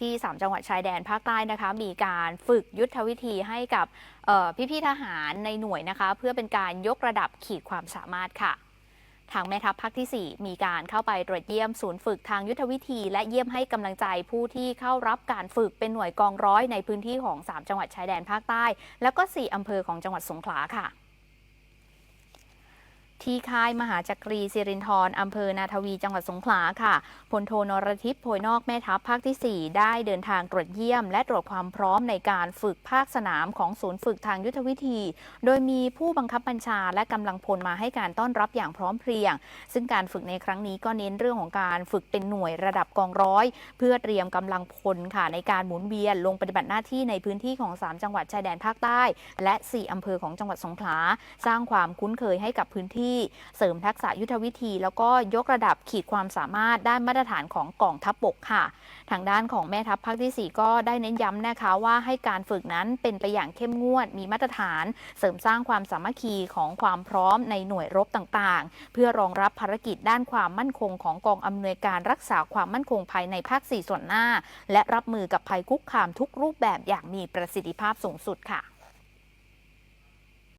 ที่ 3 จังหวัดชายแดนภาคใต้นะคะมีการฝึกยุทธวิธีให้กับเอ่พี่ๆทหารในหน่วยนะคะ เพื่อเป็นการยกระดับขีดความสามารถค่ะทางแม่ทัพภาคที่ 4 มีการเข้าไปตรวจเยี่ยมศูนย์ฝึกทางยุทธวิธี และเยี่ยมให้กำลังใจผู้ที่เข้ารับการฝึกเป็นหน่วยกองร้อยในพื้นที่ของ 3 จังหวัดชายแดนภาคใต้ แล้วก็ 4 อำเภอของจังหวัดสงขลาค่ะ ที่ค่ายมหาจักรีสิรินธรอำเภอนาทวีจังหวัดสงขลาค่ะพลโทนรทิพย์โพยนอกแม่ทัพภาคที่ 4 ได้เดินทางตรวจเยี่ยม และตรวจความพร้อมในการฝึกภาคสนามของศูนย์ฝึกทางยุทธวิธี โดยมีผู้บังคับบัญชาและกำลังพลมาให้การต้อนรับอย่างพร้อมเพรียง ซึ่งการฝึกในครั้งนี้ก็เน้นเรื่องของการฝึกเป็นหน่วยระดับกองร้อย เพื่อเตรียมกำลังพลค่ะในการหมุนเวียนลงปฏิบัติหน้าที่ในพื้นที่ของ 3 จังหวัดชายแดนภาคใต้ และ 4อำเภอของจังหวัดสงขลาสร้างความคุ้นเคยให้กับพื้นที่เสริมทักษะยุทธวิธี แล้วก็ยกระดับขีดความสามารถด้านมาตรฐานของกองทัพบกค่ะ ทางด้านของแม่ทัพภาคที่ 4 ก็ได้เน้นย้ำนะคะว่าให้การฝึกนั้นเป็นไปอย่างเข้มงวด มีมาตรฐาน เสริมสร้างความสามัคคีของความพร้อมในหน่วยรบต่างๆ เพื่อรองรับภารกิจด้านความมั่นคงของกองอำนวยการรักษาความมั่นคงภายในภาค 4 ส่วนหน้า และรับมือกับภัยคุกคามทุกรูปแบบอย่างมีประสิทธิภาพสูงสุดค่ะ